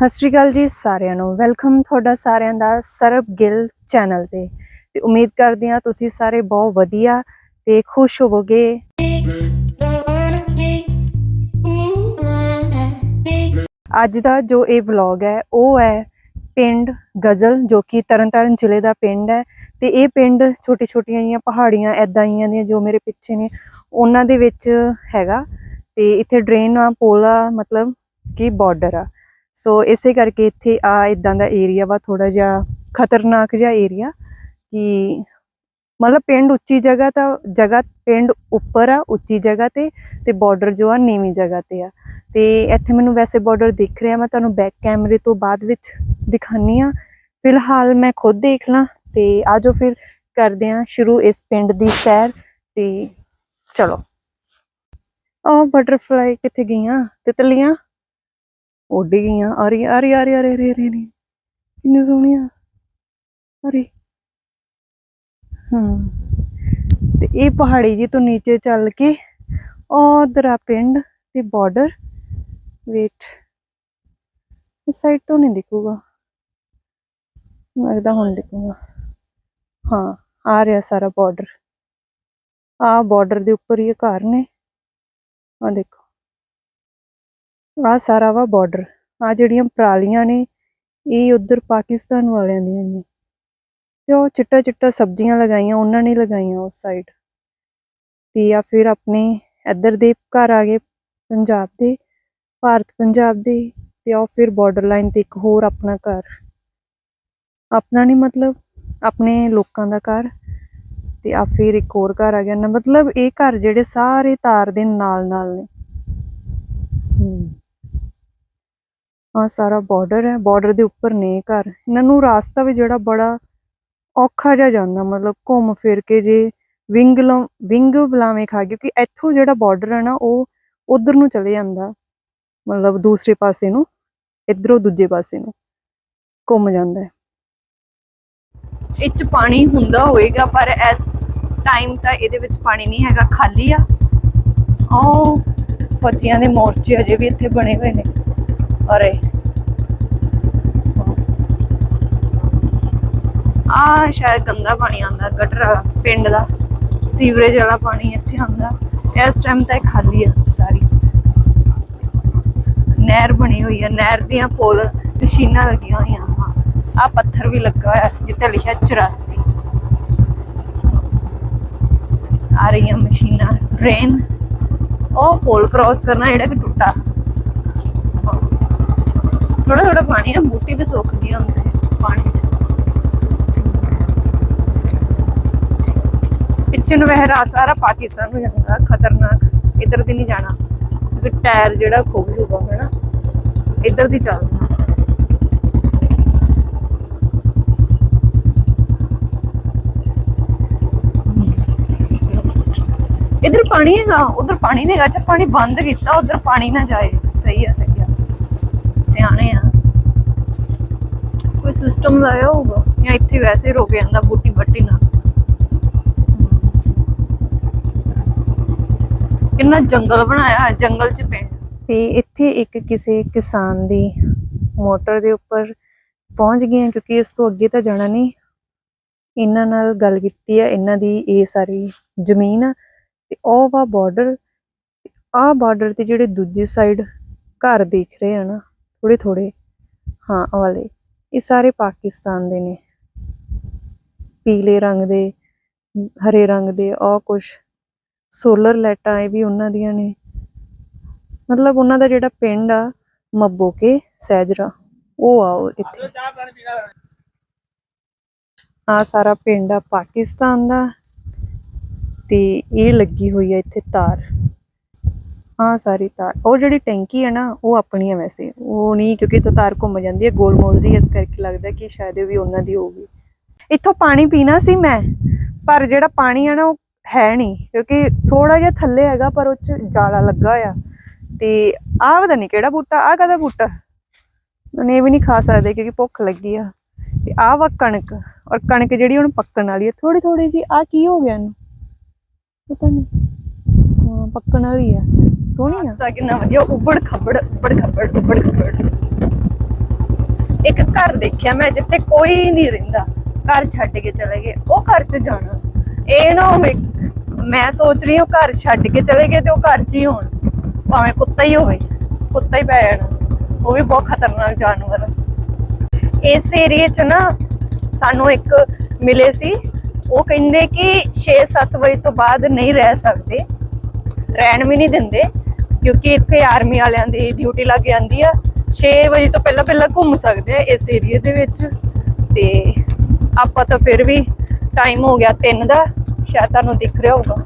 ਸਤਿ ਸ਼੍ਰੀ ਅਕਾਲ ਜੀ ਸਾਰਿਆਂ ਨੂੰ। ਵੈਲਕਮ ਤੁਹਾਡਾ ਸਾਰਿਆਂ ਦਾ ਸਰਬ ਗਿੱਲ ਚੈਨਲ ਤੇ। ਤੇ ਉਮੀਦ ਕਰਦੇ ਹਾਂ ਤੁਸੀਂ ਸਾਰੇ ਬਹੁਤ ਵਧੀਆ ਤੇ ਖੁਸ਼ ਹੋਵੋਗੇ। ਅੱਜ ਦਾ ਜੋ ਇਹ ਵਲੌਗ ਹੈ, ਉਹ ਹੈ ਪਿੰਡ ਗਜ਼ਲ, ਜੋ ਕਿ ਤਰਨਤਾਰਨ ਜ਼ਿਲ੍ਹੇ ਦਾ ਪਿੰਡ ਹੈ। ਤੇ ਇਹ ਪਿੰਡ ਛੋਟੀ ਛੋਟੀਆਂ ਜੀਆਂ ਪਹਾੜੀਆਂ ਐਦਾਂ ਹੀਆਂ ਦੀਆਂ ਜੋ ਮੇਰੇ ਪਿੱਛੇ ਨੇ, ਉਹਨਾਂ ਦੇ ਵਿੱਚ ਹੈਗਾ। ਤੇ ਇੱਥੇ ਡਰੇਨ ਆ ਪੋਲਾ, ਮਤਲਬ ਕਿ ਬਾਰਡਰ ਆ। ਸੋ ਇਸੇ ਕਰਕੇ ਇੱਥੇ ਆ ਇਦਾਂ ਦਾ ਏਰੀਆ ਵਾ ਥੋੜਾ ਜਿਹਾ ਖਤਰਨਾਕ ਜਿਹਾ ਏਰੀਆ ਕਿ ਮਤਲਬ ਪਿੰਡ ਉੱਚੀ ਜਗ੍ਹਾ ਤਾਂ ਜਗ੍ਹਾ ਪਿੰਡ ਉੱਪਰ ਆ, ਉੱਚੀ ਜਗ੍ਹਾ ਤੇ ਤੇ ਬਾਰਡਰ ਜੋ ਆ ਨੀਵੀਂ ਜਗ੍ਹਾ ਤੇ ਆ। ਤੇ ਇੱਥੇ ਮੈਨੂੰ ਵੈਸੇ ਬਾਰਡਰ ਦਿਖ ਰਿਹਾ, ਮੈਂ ਤੁਹਾਨੂੰ ਬੈਕ ਕੈਮਰੇ ਤੋਂ ਬਾਅਦ ਵਿੱਚ ਦਿਖਾਨੀ ਆ ਫਿਲਹਾਲ ਮੈਂ ਖੁਦ ਦੇਖ ਲਾਂ ਤੇ ਆਜੋ ਫਿਰ ਕਰਦੇ ਆ ਸ਼ੁਰੂ ਇਸ ਪਿੰਡ ਦੀ ਸੈਰ ਤੇ ਚਲੋ। ਉਹ ਬਟਰਫਲਾਈ ਕਿੱਥੇ ਗਈਆਂ? ਤਿਤਲੀਆਂ? ਉੱਡ ਗਈਆਂ ਆ ਰਹੀ ਆ ਰਹੀ ਆ ਰਹੀ ਆ ਰਹੀ ਆ। ਰਹੀ, ਕਿੰਨੀ ਸੋਹਣੀਆਂ ਅਰੇ ਹਾਂ। ਤੇ ਇਹ ਪਹਾੜੀ ਜੀ ਤੋਂ ਨੀਚੇ ਚੱਲ ਕੇ ਉਧਰ ਆ ਪਿੰਡ ਤੇ ਬਾਰਡਰ ਵੇਟ ਇਸ ਸਾਈਡ ਤੋਂ ਨਹੀਂ ਦਿਖੂਗਾ। ਲੱਗਦਾ ਹੁਣ ਦਿਖੂਗਾ। ਹਾਂ ਆ ਰਿਹਾ ਸਾਰਾ ਬਾਰਡਰ ਆ ਬਾਰਡਰ ਦੇ ਉੱਪਰ ਹੀ ਇਹ ਘਰ ਨੇ। ਆ ਦੇਖੋ। ਆ ਸਾਰਾ ਵਾ ਬਾਰਡਰ ਆ ਜਿਹੜੀਆਂ ਪਰਾਲੀਆਂ ਨੇ, ਇਹ ਉਧਰ ਪਾਕਿਸਤਾਨ ਵਾਲਿਆਂ ਦੀਆਂ ਨੇ। ਤੇ ਉਹ ਚਿੱਟਾ ਚਿੱਟਾ ਸਬਜ਼ੀਆਂ ਲਗਾਈਆਂ, ਉਹਨਾਂ ਨੇ ਲਗਾਈਆਂ ਉਸ ਸਾਈਡ ਤੇ ਆ ਫਿਰ ਆਪਣੇ ਇੱਧਰ ਦੇ ਘਰ ਆ ਗਏ, ਪੰਜਾਬ ਦੇ, ਭਾਰਤ ਪੰਜਾਬ ਦੇ, ਤੇ ਆ ਫਿਰ ਬਾਰਡਰ ਲਾਈਨ ਤੇ ਇੱਕ ਹੋਰ ਆਪਣਾ ਘਰ। ਆਪਣਾ ਨਹੀਂ ਮਤਲਬ, ਆਪਣੇ ਲੋਕਾਂ ਦਾ ਘਰ। ਤੇ ਆ ਫਿਰ ਇੱਕ ਹੋਰ ਘਰ ਆ ਗਿਆ। ਨਾ ਮਤਲਬ ਇਹ ਘਰ ਜਿਹੜੇ ਸਾਰੇ ਤਾਰ ਦੇ ਨਾਲ ਨਾਲ ਨੇ। ਹੂੰ। ਆ ਸਾਰਾ ਬਾਰਡਰ ਹੈ ਬਾਰਡਰ ਦੇ ਉੱਪਰ ਨੇ ਘਰ। ਇਹਨਾਂ ਨੂੰ ਰਾਸਤਾ ਵੀ ਜਿਹੜਾ ਬੜਾ ਔਖਾ ਜਿਹਾ ਜਾਂਦਾ, ਮਤਲਬ ਘੁੰਮ ਫਿਰ ਕੇ ਜੇ ਵਿੰਗ ਵਿੰਗ ਬਲਾਵੇਂ ਖਾ ਕਿਉਂਕਿ ਇੱਥੋਂ ਜਿਹੜਾ ਬਾਰਡਰ ਹੈ ਨਾ, ਉਹ ਉਧਰ ਨੂੰ ਚਲੇ ਜਾਂਦਾ, ਮਤਲਬ ਦੂਸਰੇ ਪਾਸੇ ਨੂੰ, ਇਧਰੋਂ ਦੂਜੇ ਪਾਸੇ ਨੂੰ ਘੁੰਮ ਜਾਂਦਾ ਹੈ। ਇਹ ਚ ਪਾਣੀ ਹੁੰਦਾ ਹੋਏਗਾ, ਪਰ ਇਸ ਟਾਈਮ ਤਾਂ ਇਹਦੇ ਵਿੱਚ ਪਾਣੀ ਨਹੀਂ ਹੈਗਾ, ਖਾਲੀ ਆ। ਉਹ ਫੌਜੀਆਂ ਦੇ ਮੋਰਚੇ ਅਜੇ ਵੀ ਇੱਥੇ ਬਣੇ ਹੋਏ ਨੇ। ਅਰੇ ਆ ਸ਼ਾਇਦ ਗੰਦਾ ਪਾਣੀ ਆਉਂਦਾ ਗਟਰ ਵਾਲਾ ਪਿੰਡ ਦਾ ਸੀਵਰੇਜ ਵਾਲਾ ਪਾਣੀ ਇੱਥੇ ਆਉਂਦਾ ਇਸ ਟਾਈਮ ਤਾਂ ਖਾਲੀ ਆ ਸਾਰੀ ਨਹਿਰ ਬਣੀ ਹੋਈ ਹੈ ਨਹਿਰ ਦੀਆਂ ਪੁਲ ਮਸ਼ੀਨਾਂ ਲੱਗੀਆਂ ਹੋਈਆਂ ਹਾਂ ਆ ਪੱਥਰ ਵੀ ਲੱਗਾ ਹੋਇਆ ਜਿੱਥੇ ਲਿਖਿਆ 84 ਆ ਰਹੀਆਂ ਮਸ਼ੀਨਾਂ ਟ੍ਰੇਨ ਉਹ ਪੋਲ ਕ੍ਰਾਸ ਕਰਨਾ ਜਿਹੜਾ ਕਿ ਟੁੱਟਾ ਥੋੜਾ ਥੋੜਾ ਪਾਣੀ ਆ ਬੂਟੀ ਵੀ ਸੁੱਕ ਗਈ ਹੁੰਦੇ ਪਾਣੀ ਚ। ਪਿੱਛੇ ਨੂੰ ਵਹਿ ਸਾਰਾ ਪਾਕਿਸਤਾਨ ਨੂੰ ਜਾਂਦਾ, ਖਤਰਨਾਕ। ਇਧਰ ਦੀ ਨਹੀਂ ਜਾਣਾ। ਕਿਉਂਕਿ ਟਾਇਰ ਜਿਹੜਾ ਖੁੱਬ ਜੂਗਾ, ਹੈਨਾ? ਇਧਰ ਦੀ ਚੱਲਦਾ ਇਧਰ ਪਾਣੀ ਹੈਗਾ, ਉਧਰ ਪਾਣੀ ਨਹੀਂ ਹੈਗਾ। ਅੱਛਾ, ਪਾਣੀ ਬੰਦ ਕੀਤਾ, ਉਧਰ ਪਾਣੀ ਨਾ ਜਾਏ। ਸਹੀ ਆ ਸਕਿਆ ਸਿਆਣੇ ਆ। ਕੋਈ ਸਿਸਟਮ ਲਾਇਆ ਹੋਊਗਾ? ਜਾਂ ਇੱਥੇ ਵੈਸੇ ਰੁਕ ਜਾਂਦਾ ਬੂਟੀ ਬੱਟੀ ਨਾਲ? ਕਿੰਨਾ ਜੰਗਲ ਬਣਾਇਆ ਹੈ, ਜੰਗਲ ਚ ਪਿੰਡ। ਤੇ ਇੱਥੇ ਇੱਕ ਕਿਸੇ ਕਿਸਾਨ ਦੀ ਮੋਟਰ ਦੇ ਉੱਪਰ ਪਹੁੰਚ ਗਏ ਹਾਂ ਕਿਉਂਕਿ ਇਸ ਤੋਂ ਅੱਗੇ ਤਾਂ ਜਾਣਾ ਨਹੀਂ। ਇਹਨਾਂ ਨਾਲ ਗੱਲ ਕੀਤੀ ਆ ਇਹਨਾਂ ਦੀ ਇਹ ਸਾਰੀ ਜ਼ਮੀਨ ਆ ਤੇ ਉਹ ਵਾ ਬਾਰਡਰ ਆਹ ਬਾਰਡਰ ਤੇ ਜਿਹੜੇ ਦੂਜੀ ਸਾਈਡ ਘਰ ਦੇਖ ਰਹੇ ਆ ਨਾ ਥੋੜੇ ਥੋੜੇ ਹਾਂ ਵਾਲੇ। ਇਹ ਸਾਰੇ ਪਾਕਿਸਤਾਨ ਦੇ ਨੇ। ਪੀਲੇ ਰੰਗ ਦੇ, ਹਰੇ ਰੰਗ ਦੇ ਉਹ ਕੁਝ ਸੋਲਰ ਲਾਈਟਾਂ ਇਹ ਵੀ ਉਹਨਾਂ ਦੀਆਂ ਨੇ। ਮਤਲਬ ਉਹਨਾਂ ਦਾ ਜਿਹੜਾ ਪਿੰਡ ਆ, ਮੱਬੋ ਕੇ ਸੈਜਰਾ, ਉਹ ਆ ਉਹ ਇੱਥੇ। ਆ ਸਾਰਾ ਪਿੰਡ ਆ ਪਾਕਿਸਤਾਨ ਦਾ। ਤੇ ਇਹ ਲੱਗੀ ਹੋਈ ਆ ਇੱਥੇ ਤਾਰ। ਹਾਂ, ਸਾਰੀ ਤਾਰ। ਉਹ ਜਿਹੜੀ ਟੈਂਕੀ ਹੈ ਨਾ, ਉਹ ਆਪਣੀ ਹੈ ਵੈਸੇ। ਉਹ ਨਹੀਂ, ਕਿਉਂਕਿ ਇੱਥੇ ਤਾਰ ਘੁੰਮ ਜਾਂਦੀ ਹੈ ਗੋਲ ਮੋਲ ਦੀ। ਇਸ ਕਰਕੇ ਲੱਗਦਾ ਕਿ ਸ਼ਾਇਦ ਇਹ ਵੀ ਉਹਨਾਂ ਦੀ ਹੋਊਗੀ। ਇੱਥੋਂ ਪਾਣੀ ਪੀਣਾ ਸੀ ਮੈਂ, ਪਰ ਜਿਹੜਾ ਪਾਣੀ ਆ ਨਾ, ਉਹ ਹੈ ਨਹੀਂ। ਕਿਉਂਕਿ ਥੋੜਾ ਜਿਹਾ ਥੱਲੇ ਹੈਗਾ, ਪਰ ਉਹ ਚ ਜਾਲਾ ਲੱਗਾ ਹੋਇਆ। ਤੇ ਆਹ ਪਤਾ ਨਹੀਂ ਕਿਹੜਾ ਬੂਟਾ, ਆਹ ਕਦਾ ਬੂਟਾ? ਉਹਨੇ ਇਹ ਵੀ ਨਹੀਂ ਖਾ ਸਕਦੇ, ਕਿਉਂਕਿ ਭੁੱਖ ਲੱਗੀ ਆ। ਤੇ ਆਹ ਵਾ ਕਣਕ, ਔਰ ਕਣਕ ਜਿਹੜੀ ਹੁਣ ਪੱਕਣ ਵਾਲੀ ਹੈ। ਥੋੜੀ ਥੋੜੀ ਜੀ ਆ ਕੀ ਹੋ ਗਿਆ ਇਹਨੂੰ? ਪਤਾ ਨਹੀਂ। ਹਾਂ, ਪੱਕਣ ਵਾਲੀ ਆ ਸੋਹਣੀ ਆ। ਕਿੰਨਾ ਵਧੀਆ ਉੱਬੜ ਖੱਬੜ ਉੱਬੜ ਖੱਬੜ ਉੱਬੜ ਖੱਬੜ। ਇੱਕ ਘਰ ਦੇਖਿਆ ਮੈਂ ਜਿੱਥੇ ਕੋਈ ਨਹੀਂ ਰਹਿੰਦਾ, ਘਰ ਛੱਡ ਕੇ ਚਲੇ ਗਏ, ਉਹ ਘਰ 'ਚ ਜਾਣਾ। ਇਹ ਨਾ ਹੋਵੇ, ਮੈਂ ਸੋਚ ਰਹੀ ਹਾਂ ਘਰ ਛੱਡ ਕੇ ਚਲੇ ਗਏ ਤੇ ਉਹ ਘਰ 'ਚ ਹੀ ਹੋਣ। ਭਾਵੇਂ ਕੁੱਤਾ ਹੀ ਹੋਵੇ, ਕੁੱਤਾ ਹੀ ਪੈ ਜਾਣਾ, ਉਹ ਵੀ ਬਹੁਤ ਖਤਰਨਾਕ ਜਾਨਵਰ ਹੈ ਇਸ ਏਰੀਏ 'ਚ ਨਾ ਸਾਨੂੰ ਇੱਕ ਮਿਲੇ ਸੀ, ਉਹ ਕਹਿੰਦੇ ਕਿ 6-7 ਵਜੇ ਤੋਂ ਬਾਅਦ ਨਹੀਂ ਰਹਿ ਸਕਦੇ, ਰਹਿਣ ਵੀ ਨਹੀਂ ਦਿੰਦੇ। ਕਿਉਂਕਿ ਇੱਥੇ ਆਰਮੀ ਵਾਲਿਆਂ ਦੀ ਡਿਊਟੀ ਲੱਗ ਜਾਂਦੀ ਆ। 6 ਵਜੇ ਤੋਂ ਪਹਿਲਾਂ ਪਹਿਲਾਂ ਘੁੰਮ ਸਕਦੇ ਆ ਇਸ ਏਰੀਏ ਦੇ ਵਿੱਚ। ਤੇ ਆਪਾਂ ਤਾਂ ਫਿਰ ਵੀ ਟਾਈਮ ਹੋ ਗਿਆ 3 ਦਾ। ਸ਼ਾਇਦ ਤੁਹਾਨੂੰ ਦਿਖ ਰਿਹਾ ਹੋਊਗਾ।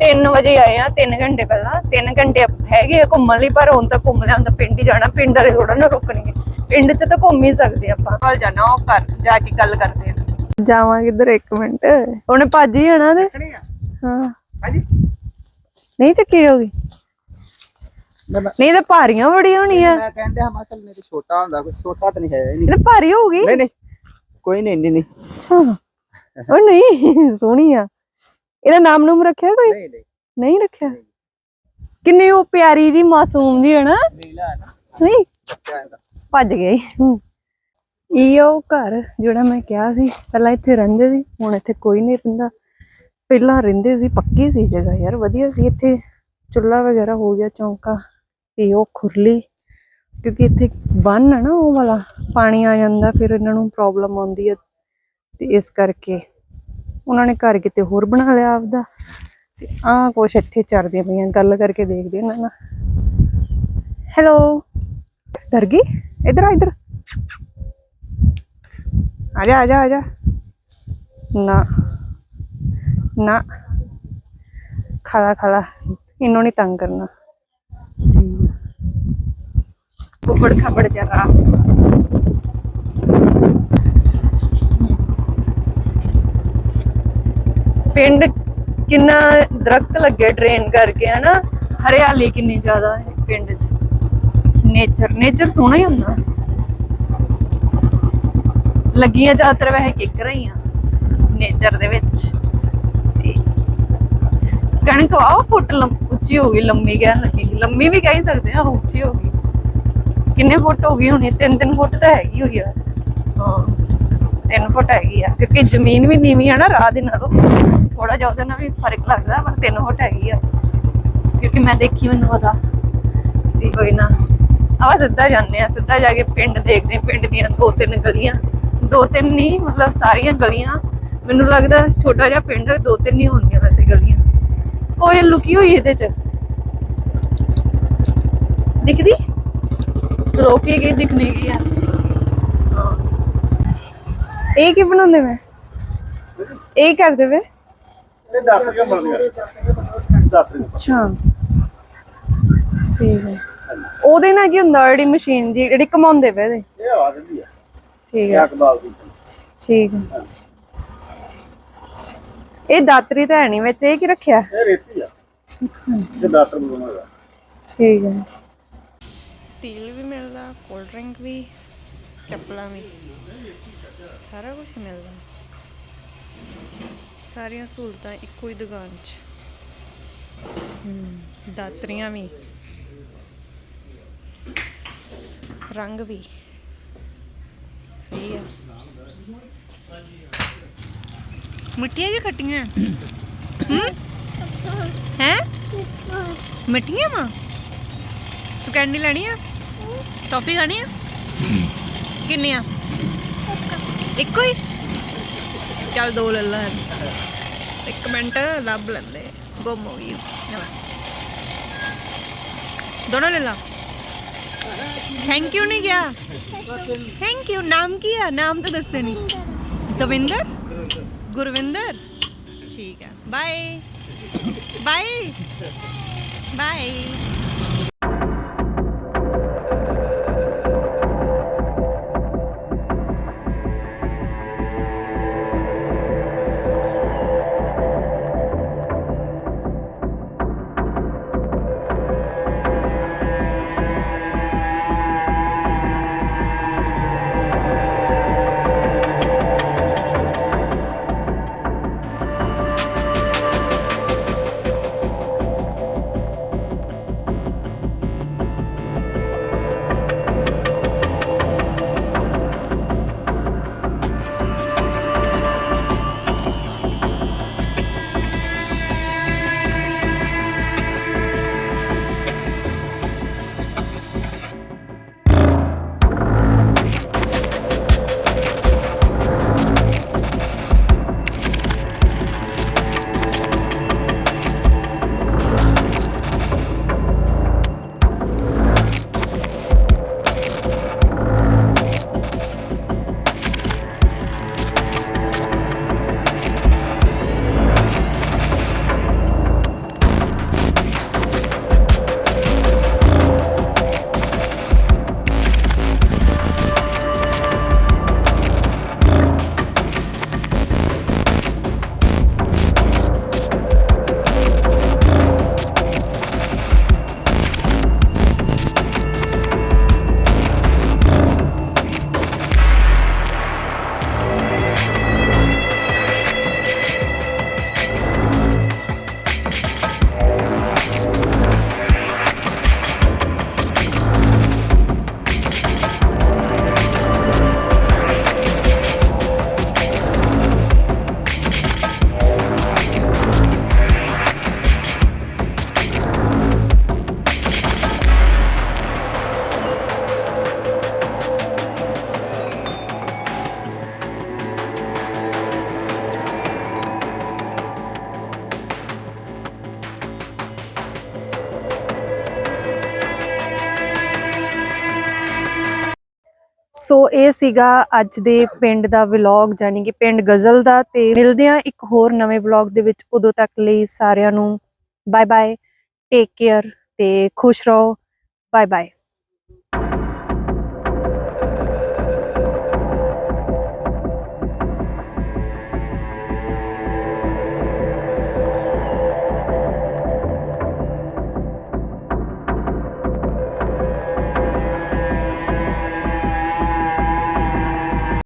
3 ਵਜੇ ਆਏ ਆ 3 ਘੰਟੇ ਪਹਿਲਾਂ। 3 ਘੰਟੇ ਹੈਗੇ ਆ ਘੁੰਮਣ ਲਈ ਪਰ ਹੁਣ ਤਾਂ ਘੁੰਮ ਲਿਆ ਤਾਂ ਪਿੰਡ ਹੀ ਜਾਣਾ। ਪਿੰਡ ਵਾਲੇ ਥੋੜਾ ਨਾ ਰੁਕਣਗੇ। ਪਿੰਡ 'ਚ ਤਾਂ ਘੁੰਮ ਹੀ ਸਕਦੇ ਆਪਾਂ। ਕੱਲ ਜਾਣਾ ਉਹ ਘਰ ਜਾ ਕੇ ਗੱਲ ਕਰਦੇ ਆ। ਜਾਵਾਂਗੇ ਇੱਧਰ ਇੱਕ ਮਿੰਟ? ਉਹਨੇ ਭੱਜ ਹੀ ਜਾਣਾ ਤੇ? ਹਾਂ। ਹਾਂਜੀ ਨਹੀਂ ਚੱਕੀ ਹੋਗੀ ਨਹੀਂ ਤਾਂ ਭਾਰੀਆਂ ਬੜੀ ਹੋਣੀ ਆ ਮੈਂ ਕਹਿੰਦੇ ਹਾਂ ਚੱਲ ਨਹੀਂ ਛੋਟਾ ਹੁੰਦਾ ਕੋਈ ਛੋਟਾ ਤਾਂ ਨਹੀਂ ਹੈ ਇਹ ਤਾਂ ਭਾਰੀ ਹੋਊਗੀ। ਨਹੀਂ ਨਹੀਂ ਕੋਈ ਨਹੀਂ ਨਹੀਂ ਨਹੀਂ। ਅੱਛਾ। ਉਹ ਨਹੀਂ ਸੋਹਣੀ ਆ। ਇਹਦਾ ਨਾਮ ਨੂਮ ਰੱਖਿਆ ਕੋਈ? ਨਹੀਂ ਨਹੀਂ। ਨਹੀਂ ਰੱਖਿਆ? ਕਿੰਨੀ ਉਹ ਪਿਆਰੀ ਜੀ ਮਾਸੂਮ ਜੀ ਹੈ ਨਾ? ਨਹੀਂ। ਭੱਜ ਗਏ ਇਹ ਉਹ ਘਰ ਜਿਹੜਾ ਮੈਂ ਕਿਹਾ ਸੀ ਪਹਿਲਾਂ ਇੱਥੇ ਰਹਿੰਦੇ ਸੀ ਹੁਣ ਇੱਥੇ ਕੋਈ ਨਹੀਂ ਰਹਿੰਦਾ। ਪਹਿਲਾਂ ਰਹਿੰਦੇ ਸੀ ਪੱਕੀ ਸੀ ਜਗ੍ਹਾ ਯਾਰ ਵਧੀਆ ਸੀ। ਇੱਥੇ ਚੁੱਲ੍ਹਾ ਵਗੈਰਾ ਹੋ ਗਿਆ ਚੌਂਕਾ। ਤੇ ਉਹ ਖੁਰਲੀ, ਕਿਉਂਕਿ ਇੱਥੇ ਬੰਨ ਹੈ ਨਾ ਉਹ ਵਾਲਾ, ਪਾਣੀ ਆ ਜਾਂਦਾ, ਫਿਰ ਇਹਨਾਂ ਨੂੰ ਪ੍ਰੋਬਲਮ ਆਉਂਦੀ ਹੈ ਤੇ ਇਸ ਕਰਕੇ ਉਹਨਾਂ ਨੇ ਘਰ ਕਿਤੇ ਹੋਰ ਬਣਾ ਲਿਆ ਆਪਦਾ। ਤੇ ਆਹ ਕੁਛ ਇੱਥੇ ਚਰਦੀਆਂ ਪਈਆਂ, ਗੱਲ ਕਰਕੇ ਦੇਖਦੇ ਇਹਨਾਂ ਨਾਲ। ਹੈਲੋ ਡਰ ਗਈ? ਇਧਰ ਆ ਇਧਰ। ਆ ਜਾ ਆ ਜਾ ਆ ਜਾ। ਨਾ ਨਾ। ਖੜਾ ਖੜਾ ਇਹਨੂੰ ਨਹੀਂ ਤੰਗ ਕਰਨਾ। ਉਬੜ ਖਬੜ ਜਰਾ ਪਿੰਡ ਕਿੰਨਾ ਦਰਖਤ ਲੱਗੇ ਟ੍ਰੇਨ ਕਰਕੇ, ਹਨਾ? ਹਰਿਆਲੀ ਕਿੰਨੀ ਜ਼ਿਆਦਾ ਹੈ ਪਿੰਡ 'ਚ। ਨੇਚਰ ਨੇਚਰ ਸੋਹਣਾ ਹੀ ਹੁੰਦਾ। ਲੱਗੀਆਂ ਜ਼ਿਆਦਾਤਰ ਵੈਸੇ ਕਿੱਕਰਾਂ ਹੀ ਆ ਨੇਚਰ ਦੇ ਵਿੱਚ। ਕਣਕ ਆਹ ਫੁੱਟ ਉੱਚੀ ਹੋ ਗਈ, ਲੰਮੀ ਕਹਿਣ ਲੱਗੀ। ਲੰਮੀ ਵੀ ਕਹਿ ਹੀ ਸਕਦੇ ਆ ਉੱਚੀ ਹੋ ਗਈ। ਕਿੰਨੇ ਫੁੱਟ ਹੋ ਗਈ ਹੋਣੀ? ਤਿੰਨ ਤਿੰਨ ਫੁੱਟ ਤਾਂ ਹੈਗੀ ਹੋਈ ਆ। ਹਾਂ। ਤਿੰਨ ਫੁੱਟ ਹੈਗੀ ਆ ਕਿਉਂਕਿ ਜ਼ਮੀਨ ਵੀ ਨੀਵੀਂ ਆ ਨਾ ਰਾਹ ਦੇ ਨਾਲੋਂ। ਥੋੜਾ ਜਿਹਾ ਉਹਦੇ ਨਾਲ ਵੀ ਫ਼ਰਕ ਲੱਗਦਾ ਪਰ ਤਿੰਨ ਫੁੱਟ ਹੈਗੀ ਆ। ਕਿਉਂਕਿ ਮੈਂ ਦੇਖੀ ਮੈਨੂੰ ਪਤਾ ਤੇ ਕੋਈ ਨਾ ਆਵਾ ਸਿੱਧਾ ਜਾਂਦੇ ਆ ਸਿੱਧਾ ਜਾ ਕੇ ਪਿੰਡ ਦੇਖਦੇ ਪਿੰਡ ਦੀਆਂ ਦੋ ਤਿੰਨ ਗਲੀਆਂ। ਦੋ ਤਿੰਨ ਨਹੀਂ ਮਤਲਬ ਸਾਰੀਆਂ ਗਲੀਆਂ। ਮੈਨੂੰ ਲੱਗਦਾ ਛੋਟਾ ਜਿਹਾ ਪਿੰਡ ਦੋ ਤਿੰਨ ਹੀ ਹੋਣਗੀਆਂ ਵੈਸੇ ਗਲੀਆਂ। ਕੋਈ ਲੁਕੀ ਹੋਈ ਇਹਦੇ ਚ। ਦਿਖਦੀ? ਦਿਖਣੀ ਗਈ ਆ। ਹਾਂ। ਇਹ ਕੀ ਬਣਾਉਂਦੇ ਮੈਂ ਇਹ ਕਰਦੇ ਵੇ? ਇਹ 10 ਰੁਪਏ ਮਿਲਦੀਆਂ 10 ਰੁਪਏ ਅੱਛਾ। ਠੀਕ ਹੈ। ਉਹਦੇ ਨਾਲ ਕੀ ਹੁੰਦਾ ਜਿਹੜੀ ਮਸ਼ੀਨ ਜੀ ਜਿਹੜੀ ਘਮਾਉਂਦੇ ਪਏ ਇਹਦੇ? ਇਹ ਹਵਾ ਦਿੰਦੀ ਆ। ਠੀਕ ਹੈ। ਅਕਬਾਲ ਦੀ ਠੀਕ ਹੈ। ਇਹ ਦਾਤਰੀ ਤਾਂ ਹੈ ਨਹੀਂ ਵਿੱਚ ਇਹ ਕੀ ਰੱਖਿਆ? ਇਹ ਰੇਤੀ ਆ। ਅੱਛਾ। ਇਹ 10 ਰੁਪਏ ਬਣਾਉਂਦਾ ਠੀਕ ਹੈ। ਤੇਲ ਵੀ ਮਿਲਦਾ ਕੋਲਡ ਡਰਿੰਕ ਵੀ, ਚੱਪਲਾਂ ਵੀ। ਸਾਰਾ ਕੁਝ ਮਿਲਦਾ। ਸਾਰੀਆਂ ਸਹੂਲਤਾਂ ਇੱਕੋ ਹੀ ਦੁਕਾਨ 'ਚ। ਦਾਤਰੀਆਂ ਵੀ। ਰੰਗ ਵੀ। ਸਹੀ ਹੈ ਮਿੱਠੀਆਂ ਜਾਂ ਖੱਟੀਆਂ? ਹੈ? ਮਿੱਠੀਆਂ ਵਾ? ਤੂੰ ਕੈਂਡੀ ਲੈਣੀ ਆ? ਟੌਫੀ ਖਾਣੀ ਆ? ਕਿੰਨੀਆਂ? ਇੱਕੋ ਹੀ? ਚੱਲ ਦੋ ਲੈ ਲੈ। ਇੱਕ ਮਿੰਟ ਲੱਭ ਲੈਂਦੇ। ਗੁੰਮ ਹੋ ਗਈ। ਲੈ ਲੈ। ਦੋਨੋਂ ਲੈ ਲਾ। ਥੈਂਕ ਯੂ ਨਹੀਂ ਗਿਆ ਥੈਂਕ ਯੂ ਨਾਮ ਕੀ ਆ? ਨਾਮ ਤਾਂ ਦੱਸੇ ਨਹੀਂ ਦਵਿੰਦਰ? ਗੁਰਵਿੰਦਰ? ਠੀਕ ਆ। ਬਾਏ ਬਾਏ ਬਾਏ ਸੋ ਇਹ ਸੀਗਾ ਅੱਜ ਦੇ ਪਿੰਡ ਦਾ ਵਲੌਗ ਜਾਨੀ ਕਿ ਪਿੰਡ ਗਜ਼ਲ ਦਾ ਤੇ ਮਿਲਦੇ ਆ ਇੱਕ ਹੋਰ ਨਵੇਂ ਵਲੌਗ ਦੇ ਵਿੱਚ। ਉਦੋਂ ਤੱਕ ਲਈ ਸਾਰਿਆਂ ਨੂੰ ਬਾਏ ਬਾਏ ਟੇਕ ਕੇਅਰ ਤੇ ਖੁਸ਼ ਰਹੋ। Bye bye